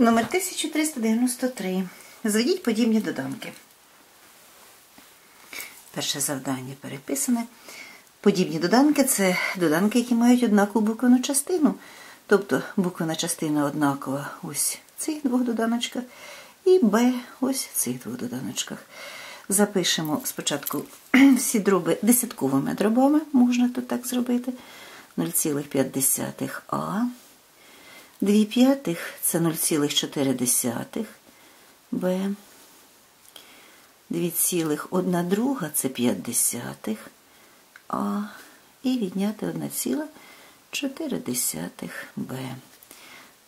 Номер 1393. Зведіть подібні доданки. Перше завдання переписане. Подібні доданки це доданки, які мають однакову буквену частину. Тобто буквена частина однакова ось в цих двох доданочках, і Б ось в цих двох доданочках. Запишемо спочатку всі дроби десятковими дробами, можна тут так зробити. 0,5 А. 2 п'ятих це 0,4 Б. 2,1 друга це 5 десятих А. І відняти 1,4 Б.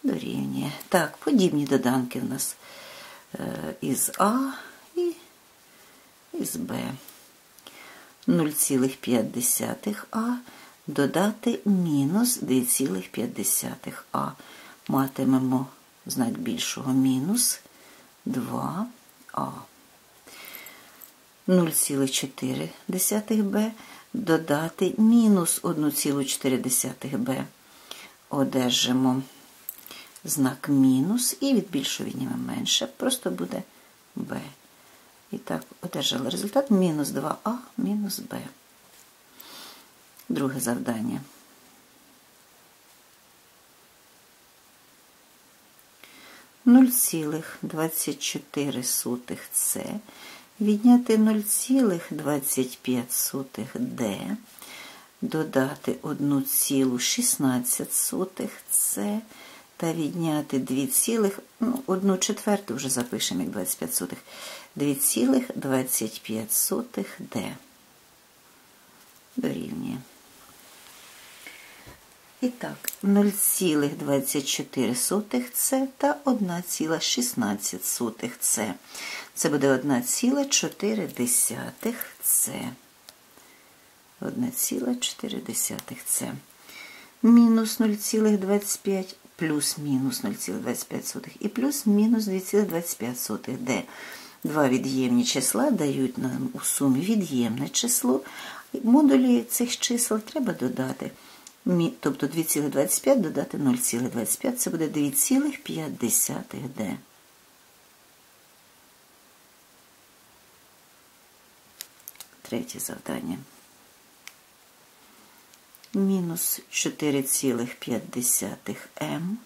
Дорівнює. Так, подібні доданки в нас е, із А і із Б. 0,5 А додати мінус 2,5 А. Матимемо знак більшого мінус 2А. 0,4 Б додати мінус 1,4 Б. Одержимо знак мінус і від більшого віднімемо менше, просто буде Б. І так, одержали результат мінус 2А мінус Б. Друге завдання. Нуль цілих двадцять чотири сотих С відняти 0,25 Д, додати 1,16 С та відняти 2, ну, 1 четверту вже запишемо як 25 сотих, 2,25 Д. Дорівнює. І так, 0,24 С та 1,16 С. Це буде 1,4 С. 1,4 С. Мінус 0,25 плюс мінус 0,25 і плюс мінус 2,25 Д. Два від'ємні числа дають нам у сумі від'ємне число. Модулі цих чисел треба додати. Тобто 2,25 додати 0,25 це буде 2,5 Д. Третє завдання. Мінус 4,5 М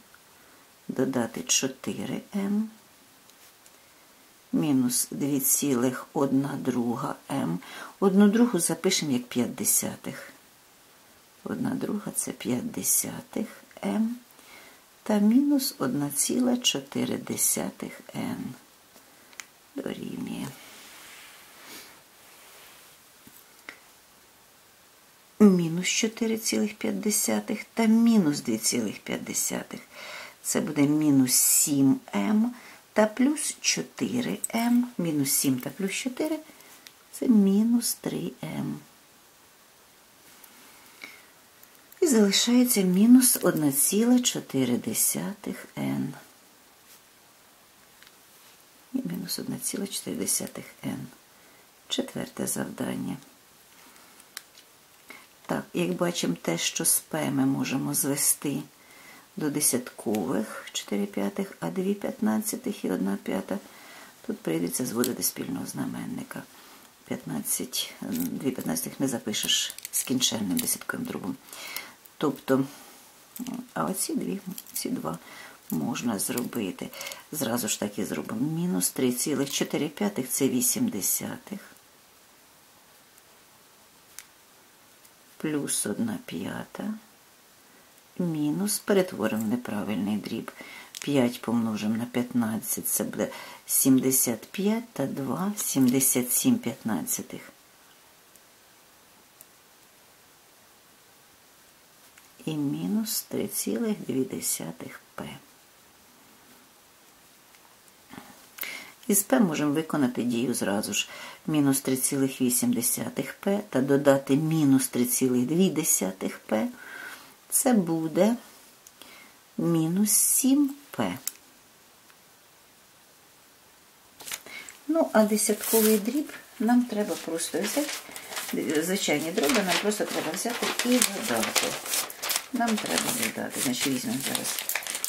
додати 4 М. Мінус 2,1 друга М. Одну другу запишемо як 5 десятих. Одна друга це 5 десятих М та мінус 1,4 Н дорівнює. Мінус 4,5 та мінус 2,5. Це буде мінус 7М та плюс 4М. Мінус 7 та плюс 4 це мінус 3М. І залишається мінус 1,4 Н. І мінус 1,4 Н. Четверте завдання. Так, як бачимо, те, що з П ми можемо звести до десяткових 4 п'ятих, а 2 п'ятнадцятих і 1 п'ята. Тут прийдеться зводити спільного знаменника. 15, 2 п'ятнадцятих не запишеш скінченним десятковим другом. Тобто, а оці дві, ці два можна зробити. Зразу ж так і зробимо. Мінус 3,4 це 8 десятих. Плюс 1 п'ята. Мінус, перетворимо в неправильний дріб. 5 помножимо на 15, це буде 75 та 2, 77 п'ятнадцятих. І мінус 3,2 П. Із П можемо виконати дію зразу ж мінус 3,8 П та додати мінус 3,2 П. Це буде мінус 7 П. Ну, а десятковий дріб нам треба просто взяти, звичайні дроби нам просто треба взяти і додати нам треба додати. Значить, візьмемо зараз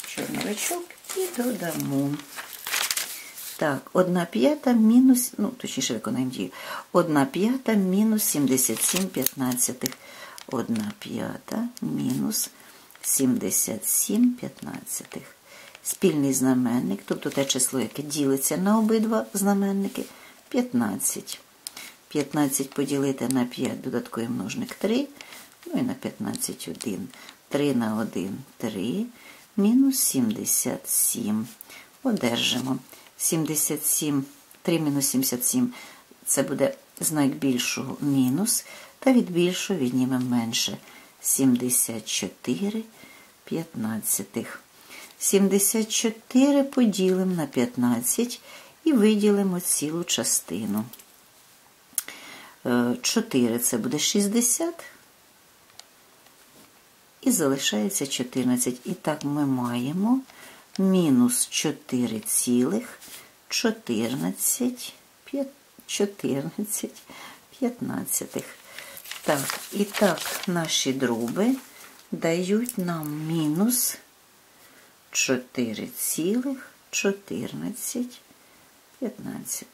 чорновичок і додамо. Так, 1 п'ята мінус, ну, точніше виконаємо дію. 1 п'ята мінус 77 п'ятнадцятих. 1 п'ята мінус 77 п'ятнадцятих. Спільний знаменник, тобто те число, яке ділиться на обидва знаменники, 15. 15 поділити на 5 додатковий множник 3, ну і на 15 1. 3 на 1 3, мінус 77. Одержимо. 77, 3 мінус 77 це буде знак більшого мінус, та від більшого віднімемо менше. 74 п'ятнадцятих. 74 поділимо на 15 і виділимо цілу частину. 4 е, це буде 60. І залишається 14. І так ми маємо мінус 4 цілих 14, 14 15. Так, і так, наші дроби дають нам мінус 4 цілих 14 15.